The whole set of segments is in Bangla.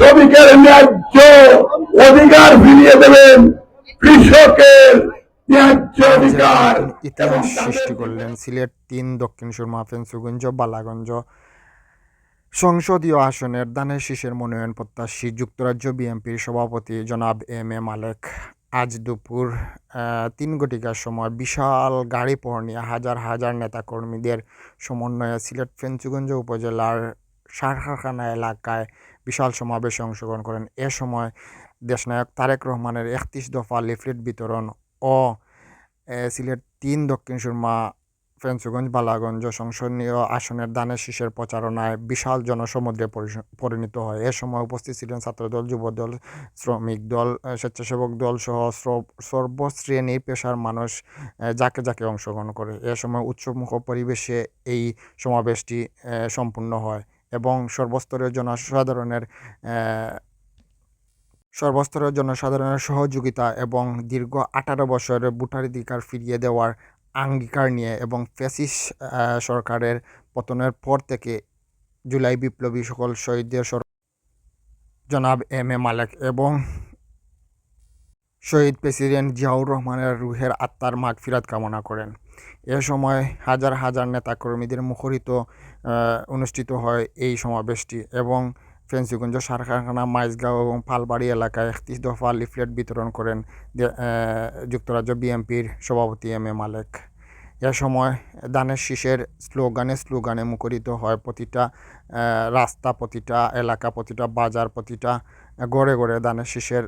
শ্রমিকের ন্যায্য অধিকার ফিরিয়ে দেবেন কৃষকের ইতিহাস সৃষ্টি করলেন সিলেট তিন ফেন্সুগঞ্জ বালাগঞ্জ সংসদীয় আসনের দানের শীষের মনোনয়ন প্রত্যাশী যুক্তরাজ্য বিএনপির সভাপতি জনাব এম এ মালেক। আজ দুপুর তিন ঘটিকার সময় বিশাল গাড়ি নিয়ে হাজার হাজার নেতাকর্মীদের সমন্বয়ে সিলেট ফেঞ্চুগঞ্জ উপজেলার সারকারখানা এলাকায় বিশাল সমাবেশে অংশগ্রহণ করেন। এ সময় দেশনায়ক তারেক রহমানের একত্রিশ দফা লিফলেট বিতরণ ও সিলেট তিন, দক্ষিণ সুরমা ফেঞ্চুগঞ্জ বালাগঞ্জ সংসদীয় আসনের দানের শীষের প্রচারণায় বিশাল জনসমুদ্রে পরিণত হয়। এ সময় উপস্থিত ছিলেন ছাত্রদল, যুবদল, শ্রমিক দল স্বেচ্ছাসেবক দল সহ স্র- সর্বশ্রেণী পেশার মানুষ যাকে যাকে অংশগ্রহণ করে। এ সময় উৎসবমুখ পরিবেশে এই সমাবেশটি সম্পূর্ণ হয়। এবং সর্বস্তরের জনসাধারণের সর্বস্তরের জনসাধারণের সহযোগিতা এবং দীর্ঘ আঠারো বছরের ভোটাধিকার ফিরিয়ে দেওয়ার অঙ্গীকার নিয়ে এবং ফ্যাসিস সরকারের পতনের পর থেকে জুলাই বিপ্লবী সকল শহীদদের জনাব এম এ মালেক এবং শহীদ প্রেসিডেন্ট জিয়াউর রহমানের রুহের আত্মার মাগ ফিরাত কামনা করেন। এ সময় হাজার হাজার নেতাকর্মীদের মুখরিত অনুষ্ঠিত হয় এই সমাবেশটি এবং ফেন্সিগঞ্জ সারকারখানা মাইজগাঁও এবং পালবাড়ি এলাকায় একত্রিশ দফা লিফলেট বিতরণ করেন যুক্তরাজ্য বিএনপির সভাপতি এম এ মালেক। এ সময় দানের শীষের স্লোগানে স্লোগানে মুখরিত হয় প্রতিটা রাস্তা প্রতিটা, এলাকা প্রতিটা, বাজার প্রতিটা, গড়ে গড়ে দানের শীষের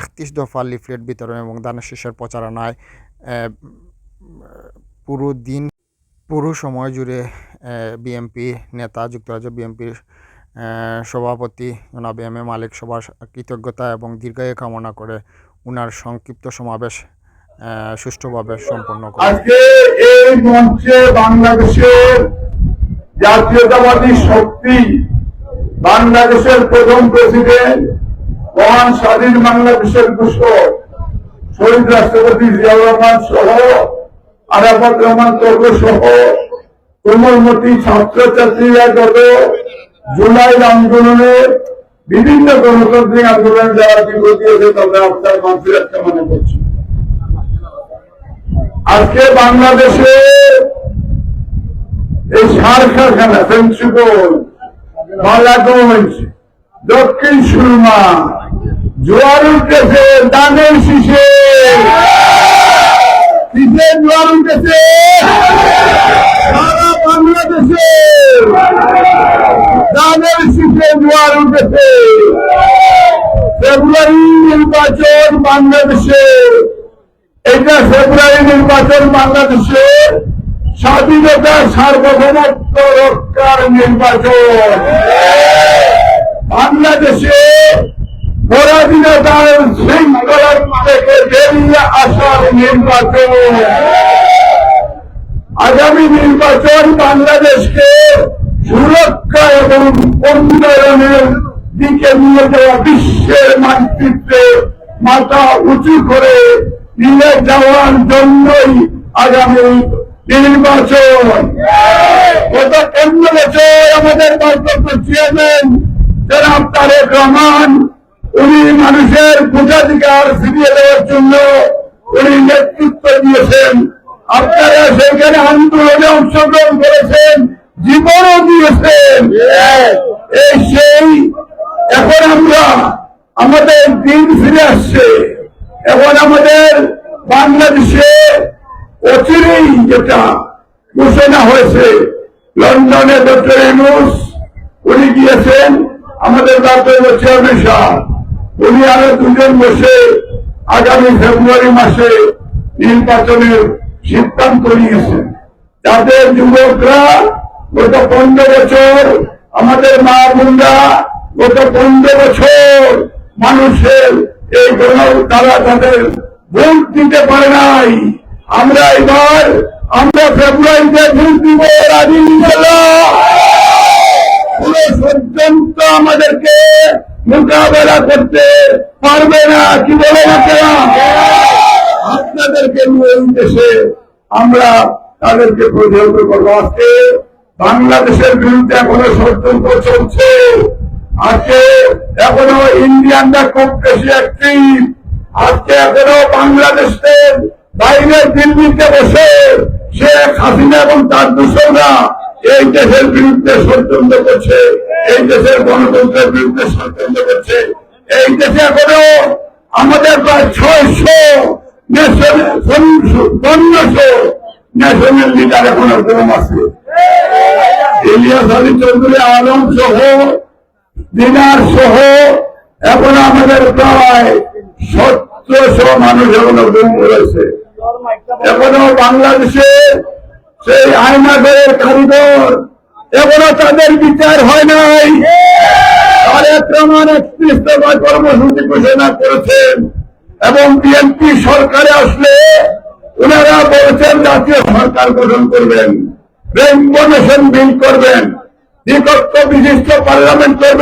একত্রিশ দফা লিফলেট বিতরণ এবং দানের শীষের প্রচারণায় পুরো দিন, পুরো সময় জুড়ে বিএমপি নেতা, যুক্তরাজ্য বিএনপির সভাপতি, জনাব এম এ মালিক সবার কৃতজ্ঞতা এবং দীর্ঘায়ু কামনা করে উনার সংক্ষিপ্ত সমাবেশ সুষ্ঠুভাবে সম্পন্ন করে আজকে এই মঞ্চে বাংলাদেশের জাতীয়তাবাদী শক্তি, বাংলাদেশের প্রথম প্রেসিডেন্ট, মহান স্বাধীন বাংলাদেশের ঘোষক, শহীদ রাষ্ট্রপতি জিয়াউর রহমান সহ আরাফাত রহমান তর্ক সহ কোমলমতি ছাত্রছাত্রীরা গত জুলাই আন্দোলনে বিভিন্ন গণতান্ত্রিক আন্দোলনে যারা বিপদ দিয়েছে তবে আপনার মানসিক মনে করছি। আজকে বাংলাদেশে এই সার কারখানা ফেন্সিবল বালাগঞ্জ দক্ষিণ সুরমা জোয়ার উঠতেছে দানের শীষে কিসের জোয়ার উঠতেছে সারা বাংলাদেশে দানের শীষে উঠেছে ফেব্রুয়ারি নির্বাচন বাংলাদেশে। এটা ফেব্রুয়ারি নির্বাচন বাংলাদেশে স্বাধীনতা, সার্বভৌমত্ব রক্ষার নির্বাচন। বাংলাদেশে পরাধীনতার শৃঙ্খলা থেকে বেরিয়ে আসার নির্বাচন। আগামী নির্বাচন বাংলাদেশকে সুরক্ষা এবং উন্নয়নের দিকে নিয়ে যাওয়া বিশ্বের মানচিত্রে মাথা উঁচু করে নিয়ে যাওয়ার জন্যই আগামী নির্বাচন। গত পনেরো বছর আমাদের ভারপ্রাপ্ত চেয়ারম্যান জনাব তারেক রহমান উনি মানুষের ভোটাধিকার ফিরিয়ে দেওয়ার জন্য উনি নেতৃত্ব দিয়েছেন। আপনারা সেখানে আন্দোলনে অংশগ্রহণ করেছেন জীবনও দিয়েছেন। এই সেই এখন আমরা আমাদের দিন ফিরে আসছে। এখন আমাদের বাংলাদেশে অচিরেই যেটা ঘোষণা হয়েছে লন্ডনে ডক্টর ইনুস উনি গিয়েছেন আমাদের ডাক্তার চেয়ারম্যান সাহেব। উনি আরও দুজন বসে আগামী ফেব্রুয়ারি মাসে নির্বাচনের সিদ্ধান্ত নিয়েছেন। যাদের যুবকরা গত পনেরো বছর আমাদের মা বোনরা গত পনেরো বছর মানুষের এই গণ তারা তাদের ভোট দিতে পারে নাই। আমরা এবার, আমরা ফেব্রুয়ারিতে ভোট দিব, রাজি পুরো পর্যন্ত আমাদেরকে মোকাবেলা করতে পারবে না, কি বলে আপনাদেরকে নিয়ে এই দেশে আমরা তাদেরকে প্রতিহত করব। আজকে বাংলাদেশের বিরুদ্ধে এখনও ষড়যন্ত্র চলছে। আজকে এখনও আমরা খুব বেশি অ্যাক্টিভ আজকে এখনও বাংলাদেশের বাইরে দিল্লিতে বসে শেখ হাসিনা এবং তার দূষণরা এই দেশের বিরুদ্ধে ষড়যন্ত্র করছে, এই দেশের গণতন্ত্রের বিরুদ্ধে ষড়যন্ত্র করছে। এই দেশে এখনও আমাদের প্রায় ছয়শো ন্যাশনাল লিডার এখনও কম আছে। ইলিয়াস আলী চৌধুরী, আলম সহ দিনার সহ এখন আমাদের প্রায় সতেরোশো মানুষ এখনও গুম রয়েছে এখনও বাংলাদেশে সেই আয়নাগরের কারিগর এখনও তাদের বিচার হয় নাই। কর্মসূচি ঘোষণা করেছেন এবং বিএনপি সরকারে আসলে ওনারা বলছেন জাতীয় সরকার গঠন করবেন রেমবোনেশন বিল করবেন দ্বিকক্ষ বিশিষ্ট পার্লামেন্ট করবেন।